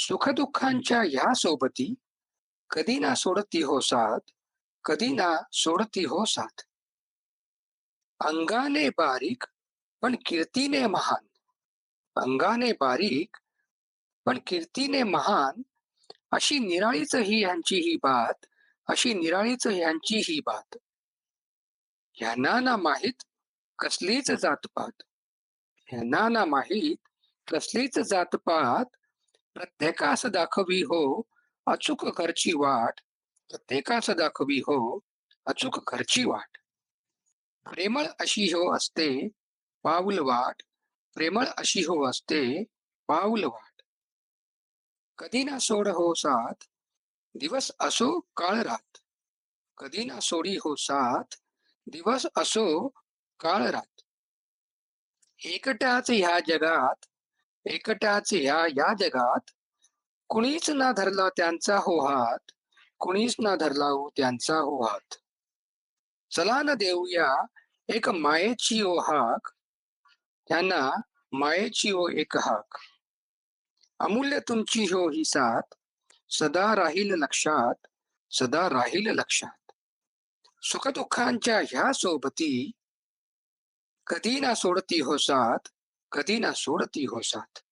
सुखदुःखांच्या ह्या सोबती कधी ना सोडती हो साथ कधी ना सोडती हो साथ. अंगाने बारीक पण कीर्तीने महान. अंगाने बारीक पण कीर्तीने महान अशी निराळीच ही यांची ही बात अशी निराळीच यांची ही बात. ह्यांना ना माहीत कसलीच जातपात. ह्यांना ना माहीत कसलीच जातपात प्रत्येकास दाखवी हो अचूक घरची वाट. प्रत्येकास दाखवी हो अचूक घरची वाट. प्रेमळ अशी हो असते पाऊल वाट. प्रेमळ अशी हो असते पाऊल वाट. कधी ना सोड हो साथ दिवस असो काळ रात. कधी ना सोडी हो साथ दिवस असो काळ रात. एकट्याच ह्या जगात एकट्याच या या जगात कुणीच ना धरला त्यांचा हो हात कुणीच ना धरला हो त्यांचा हो हात. चला ना देऊया एक मायेची ओ हाक त्यांना मायेची ओ एक हाक. अमूल्य तुमची हो ही साथ सदा राहील लक्षात सदा राहील लक्षात. सुखदुःखांच्या ह्या सोबती कधी ना सोडती हो साथ कधी ना सोडती हो साथ.